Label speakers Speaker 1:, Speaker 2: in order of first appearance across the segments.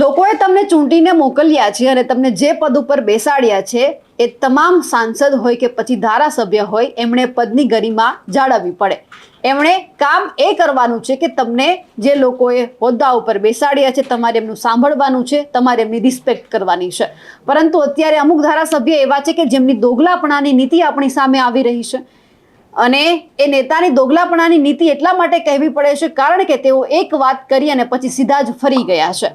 Speaker 1: લોકોએ તમને ચૂંટીને મોકલ્યા છે અને તમને જે પદ ઉપર બેસાડ્યા છે, એ તમામ સાંસદ હોય કે પછી ધારાસભ્ય હોય, એમણે પદની ગરિમા જાળવવી પડે. એમણે કામ એ કરવાનું છે કે તમને જે લોકોએ હોદ્દા ઉપર બેસાડ્યા છે, તમારે એમનું સાંભળવાનું છે, તમારે એમની રિસ્પેક્ટ કરવાની છે. પરંતુ અત્યારે અમુક ધારાસભ્ય એવા છે કે જેમની દોગલાપણાની નીતિ આપણી સામે આવી રહી છે. અને એ નેતાની દોગલાપણાની નીતિ એટલા માટે કહેવી પડે છે કારણ કે તેઓ એક વાત કરી અને પછી સીધા જ ફરી ગયા છે.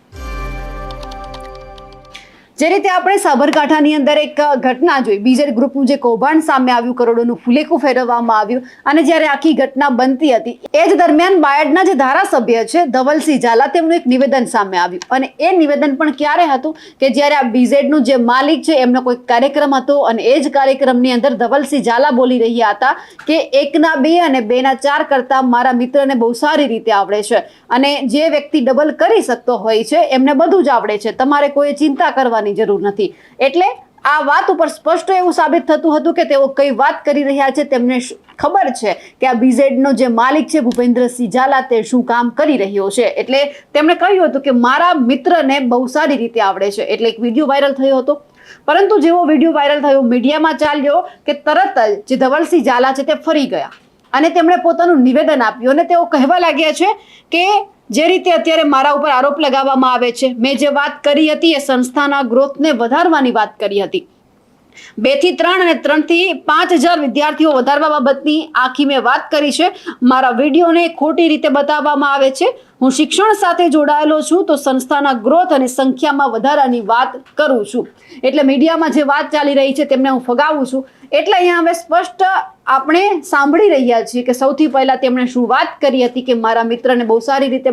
Speaker 1: જે રીતે આપણે સાબરકાંઠાની અંદર એક ઘટના જોઈ. બીજેડ ગ્રુપનું જે કૌભાંડ સામે આવ્યું, કરોડોનું ફુલેકું ફેરવવામાં આવ્યું અને જ્યારે આખી ઘટના બનતી હતી, એ જ દરમિયાન બાયડના જે ધારાસભ્ય છે, ધવલસિંહ ઝાલા, તેમનું એક નિવેદન સામે આવ્યું. અને એ નિવેદન પણ ક્યારે હતું કે જ્યારે આ બીઝેડનું જે માલિક છે, એમનો કોઈ કાર્યક્રમ હતો અને એ જ કાર્યક્રમની અંદર ધવલસિંહ ઝાલા બોલી રહ્યા હતા કે એકના બે અને બેના ચાર કરતાં મારા મિત્રને બહુ સારી રીતે આવડે છે અને જે વ્યક્તિ ડબલ કરી શકતો હોય છે, એમને બધું જ આવડે છે. તમારે કોઈ ચિંતા કરવાની જરૂર નથી. એટલે આ વાત ઉપર સ્પષ્ટ એવું સાબિત થતું હતું કે તેઓ કઈ વાત કરી રહ્યા છે તેમને ખબર છે કે આ બીઝેડનો જે માલિક છે ભૂપેન્દ્રસિંહ ઝાલા તે શું કામ કરી રહ્યો છે. એટલે તેમણે કહ્યું હતું કે મારા મિત્રને બહુ સારી રીતે આવડે છે. એટલે એક વીડિયો વાયરલ થયો હતો. પરંતુ જેવો વીડિયો વાયરલ થયો, મીડિયામાં ચાલ્યો કે તરત જ જે ધવલસિંહ ઝાલા છે તે ફરી ગયા. અને તેમણે પોતાનું નિવેદન આપ્યું અને તેઓ કહેવા લાગ્યા છે કે જે રીતે અત્યારે મારા ઉપર આરોપ લગાવવામાં આવે છે. મેં જે વાત કરી હતી એ સંસ્થાના ગ્રોથને વધારવાની વાત કરી હતી. બેથી ત્રણ અને ત્રણથી પાંચ હજાર વિદ્યાર્થીઓ વધારવા બાબતની આખી મેં વાત કરી છે. મારા વિડીયોને ખોટી રીતે બતાવવામાં આવે છે. હું શિક્ષણ સાથે જોડાયેલો છું તો સંસ્થાના ગ્રોથ અને સંખ્યામાં વધારાની વાત કરું છું. એટલે મીડિયામાં જે વાત ચાલી રહી છે તેમને હું ફગાવું છું. એટલે અહીંયા હવે સ્પષ્ટ આપણે સાંભળી રહ્યા છીએ કે સૌથી પહેલાં તેમણે શું વાત કરી હતી કે મારા મિત્રને બહુ સારી રીતે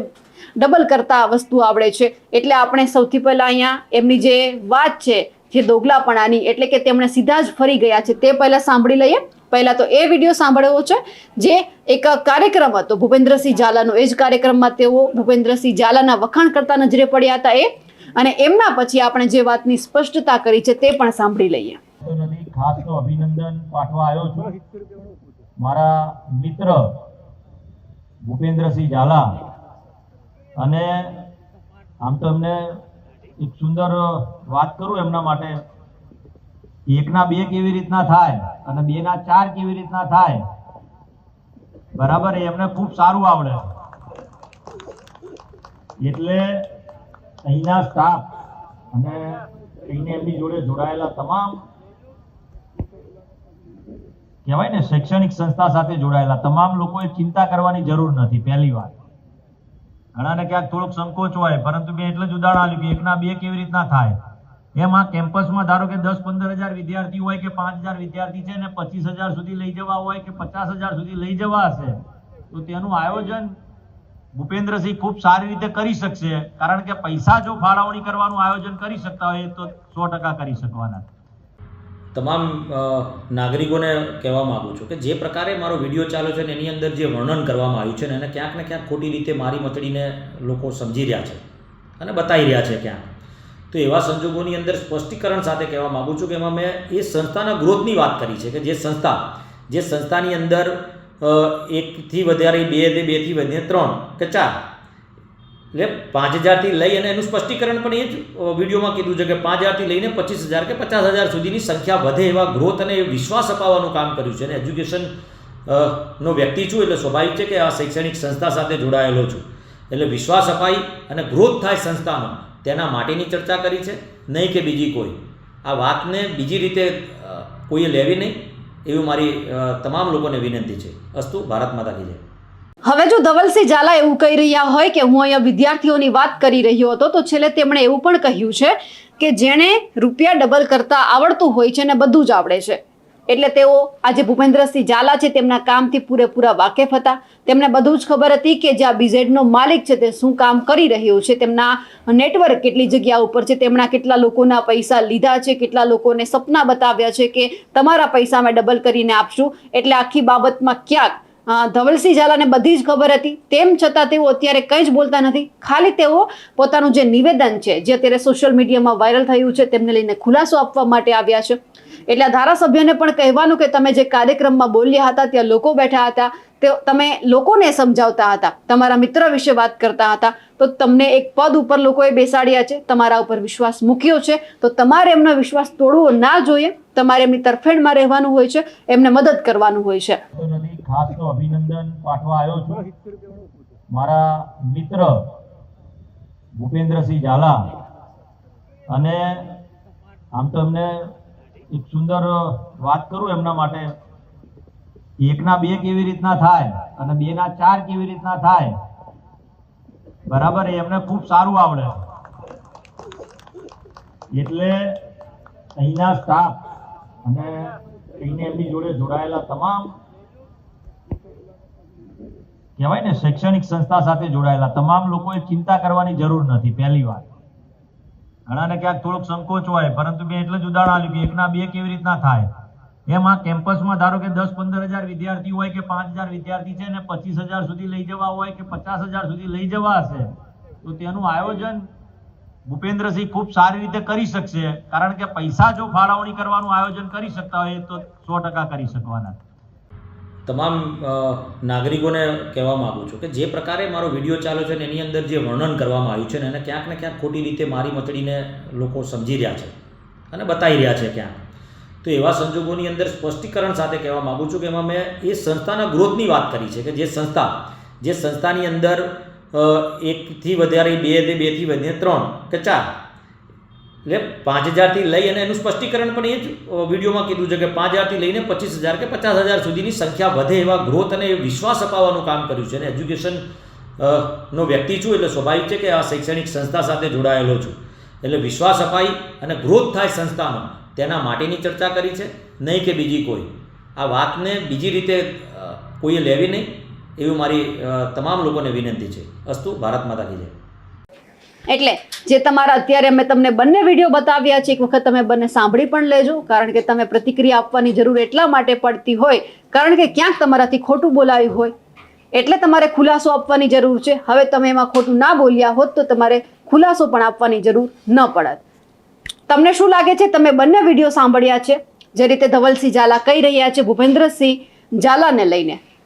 Speaker 1: ડબલ કરતા વસ્તુ આવડે છે. એટલે આપણે સૌથી પહેલાં અહીંયા એમની જે વાત છે જે દોગલાપણાની એટલે કે તેમણે સીધા જ ફરી ગયા છે તે પહેલા સાંભળી લઈએ. પહેલા તો એ વીડિયો સાંભળવો છે, જે એક કાર્યક્રમ હતો. ભૂપેન્દ્રસિંહ ઝાલાનો, એ જ કાર્યક્રમમાં તેઓ ભૂપેન્દ્રસિંહ ઝાલાના વખાણ કરતા નજરે પડ્યા હતા એ. અને એમના પછી આપણે જે વાતની સ્પષ્ટતા કરી છે તે પણ સાંભળી લઈએ.
Speaker 2: ખાસ તો અભિનંદન. પાઠવા આવ્યો છું. મારા મિત્ર ભૂપેન્દ્રસિંહ ઝાલા અને આમ તો એમને એક સુંદર વાત કરું એમના માટે. એકના બે કેવી રીતના થાય અને બે ના ચાર કેવી રીતના થાય? બરાબર? એમને ખૂબ સારું આવડે. એટલે અહીંના સ્ટાફ અને અહીંને એમની જોડે જોડાયેલા તમામ કહેવાય ને શૈક્ષણિક સંસ્થા સાથે જોડાયેલા તમામ લોકોએ ચિંતા કરવાની જરૂર નથી, પહેલી વાત. ઘણાને ક્યાંક થોડોક સંકોચ હોય, પરંતુ મેં એટલે જ ઉદાહરણ આપ્યું કે એકના બે કેવી રીતના થાય? એમ કેમ્પસમાં ધારો કે દસ પંદર હજાર વિદ્યાર્થી હોય કે પાંચ હજાર વિદ્યાર્થી છે ને પચીસ હજાર સુધી લઈ જવા હોય કે પચાસ હજાર સુધી લઈ જવા હશે, તો તેનું આયોજન ભૂપેન્દ્રસિંહ ખૂબ સારી રીતે કરી શકશે. કારણ કે પૈસા જો ફાળવણી કરવાનું આયોજન કરી શકતા હોય, તો સો ટકા કરી શકવાના.
Speaker 3: તમામ નાગરિકોને કહેવા માગું છું કે જે પ્રકારે મારો વીડિયો ચાલ્યો છે ને એની અંદર જે વર્ણન કરવામાં આવ્યું છે ને એને ક્યાંક ને ક્યાંક ખોટી રીતે મારી મચડીને લોકો સમજી રહ્યા છે અને બતાવી રહ્યા છે ક્યાંક. તો એવા સંજોગોની અંદર સ્પષ્ટીકરણ સાથે કહેવા માગું છું કે એમાં મેં એ સંસ્થાના ગ્રોથની વાત કરી છે કે જે સંસ્થા, જે સંસ્થાની અંદર એકથી વધારે બે કે બેથી વધીને ત્રણ કે ચાર એટલે પાંચ હજારથી લઈ અને એનું સ્પષ્ટીકરણ પણ એ જ વિડીયોમાં કીધું છે કે પાંચ હજારથી લઈને પચીસ હજાર કે પચાસ હજાર સુધીની સંખ્યા વધે એવા ગ્રોથ અને વિશ્વાસ અપાવવાનું કામ કર્યું છે. અને એજ્યુકેશન નો વ્યક્તિ છું એટલે સ્વાભાવિક છે કે આ શૈક્ષણિક સંસ્થા સાથે જોડાયેલો છું. એટલે વિશ્વાસ અપાય અને ગ્રોથ થાય સંસ્થાનો તેના માટેની ચર્ચા કરી છે. નહીં કે બીજી કોઈ. આ વાતને બીજી રીતે કોઈએ લેવી નહીં, એવી મારી તમામ લોકોને વિનંતી છે. અસ્તુ, ભારત માતા કી
Speaker 1: હવે જો ધવલસિંહ ઝાલા એવું કહી રહ્યા હોય કે હું અહીંયા વિદ્યાર્થીઓની વાત કરી રહ્યો હતો, તો છેલ્લે તેમણે એવું પણ કહ્યું છે કે જેણે રૂપિયા ડબલ કરતા આવડતું હોય છે ને બધું જ આવડે છે. એટલે તેઓ આજે ભૂપેન્દ્રસિંહ ઝાલા છે, તેમના કામથી પૂરેપૂરા વાકેફ હતા. તેમને બધું જ ખબર હતી કે જે આ બીઝેડનો માલિક છે, તે શું કામ કરી રહ્યો છે, તેમના નેટવર્ક કેટલી જગ્યા ઉપર છે, તેમના કેટલા લોકોના પૈસા લીધા છે, કેટલા લોકોને સપના બતાવ્યા છે કે તમારા પૈસા અમે ડબલ કરીને આપશું. એટલે આખી બાબતમાં ક્યાંક ધવલસિંહ ઝાલાને બધી જ ખબર હતી. તેમ છતાં તેઓ અત્યારે કંઈ જ બોલતા નથી. ખાલી તેઓ પોતાનું જે નિવેદન છે, જે અત્યારે સોશિયલ મીડિયામાં વાયરલ થયું છે, તેમને લઈને ખુલાસો આપવા માટે આવ્યા છે. એટલે આ ધારાસભ્યને પણ કહેવાનું કે તમે જે કાર્યક્રમમાં બોલ્યા હતા, ત્યાં લોકો બેઠા હતા, તે તમે લોકોને સમજાવતા હતા, તમારા મિત્ર વિશે વાત કરતા હતા, તો તમને એક પદ ઉપર લોકોએ બેસાડ્યા છે, તમારા ઉપર વિશ્વાસ મૂક્યો છે, તો તમારે એમનો વિશ્વાસ તોડવો ના જોઈએ. તમારે એમની તરફેણમાં રહેવાનું હોય છે, એમને મદદ કરવાનું હોય છે.
Speaker 2: તો ખાસ અભિનંદન પાઠવા આવ્યો છું. મારા મિત્ર ભૂપેન્દ્રસિંહ ઝાલા અને આમ તો એમને એક સુંદર વાત કરું એમના માટે. એકના બે કેવી રીતના થાય અને બે ના ચાર કેવી રીતના થાય. બરાબર એમને ખૂબ સારું આવડે. એટલે અહીંના સ્ટાફ અને એને એમની જોડે જોડાયેલા તમામ કહેવાય ને શૈક્ષણિક સંસ્થા સાથે જોડાયેલા તમામ લોકોએ ચિંતા કરવાની જરૂર નથી, પહેલી વાત. ઘણાને ક્યાંક થોડોક સંકોચ હોય, પરંતુ મેં એટલે જ ઉદાહરણ આપ્યું કે એકના બે કેવી રીતના થાય? એમ કેમ્પસમાં ધારો કે દસ પંદર હજાર વિદ્યાર્થી હોય કે પાંચ હજાર વિદ્યાર્થી છે ને પચીસ હજાર સુધી લઈ જવા હોય કે પચાસ હજાર સુધી લઈ જવા હશે, તો તેનું આયોજન ભૂપેન્દ્રસિંહ ખૂબ સારી રીતે કરી શકશે, કારણ કે પૈસા જો ફાળવણી કરવાનું આયોજન કરી શકતા હોય તો સો ટકા કરી શકવાના.
Speaker 3: તમામ નાગરિકોને કહેવા માગું છું કે જે પ્રકારે મારો વીડિયો ચાલ્યો છે ને એની અંદર જે વર્ણન કરવામાં આવ્યું છે ને એને ક્યાંક ને ક્યાંક ખોટી રીતે મારી મચડીને લોકો સમજી રહ્યા છે અને બતાવી રહ્યા છે ક્યાંક. તો એવા સંજોગોની અંદર સ્પષ્ટીકરણ સાથે કહેવા માગું છું કે એમાં મેં એ સંસ્થાના ગ્રોથની વાત કરી છે કે જે સંસ્થા, જે સંસ્થાની અંદર એકથી વધારે, બે બે બેથી વધીને ત્રણ કે ચાર. એટલે પાંચ હજારથી લઈ અને એનું સ્પષ્ટીકરણ પણ એ જ વિડીયોમાં કીધું છે કે પાંચ હજારથી લઈને પચીસ હજાર કે પચાસ હજાર સુધીની સંખ્યા વધે એવા ગ્રોથ અને વિશ્વાસ અપાવવાનું કામ કર્યું છે. અને એજ્યુકેશન નો વ્યક્તિ છું એટલે સ્વાભાવિક છે કે આ શૈક્ષણિક સંસ્થા સાથે જોડાયેલો છું. એટલે વિશ્વાસ અપાઈ અને ગ્રોથ થાય સંસ્થાનો તેના માટેની ચર્ચા કરી છે. નહીં કે બીજી કોઈ. આ વાતને બીજી રીતે કોઈએ લેવી નહીં. એવી મારી તમામ લોકોને વિનંતી છે. અસ્તુ, ભારત માતા કી જય.
Speaker 1: એટલે જે તમારા અત્યારે મેં તમને બંને વીડિયો બતાવ્યા છે, એક વખત તમે બંને સાંભળી પણ લેજો, કારણ કે તમે પ્રતિક્રિયા આપવાની જરૂર એટલા માટે પડતી હોય, કારણ કે ક્યાંક તમારાથી ખોટું બોલાયું હોય. એટલે તમારે ખુલાસો આપવાની જરૂર છે. હવે તમે એમાં ખોટું ના બોલ્યા હોત તો તમારે ખુલાસો પણ આપવાની જરૂર ન પડત. તમને શું લાગે છે? તમે બંને વીડિયો સાંભળ્યા છે? જે રીતે ધવલસિંહ ઝાલા કહી રહ્યા છે, ભૂપેન્દ્રસિંહ ઝાલાને લઈને.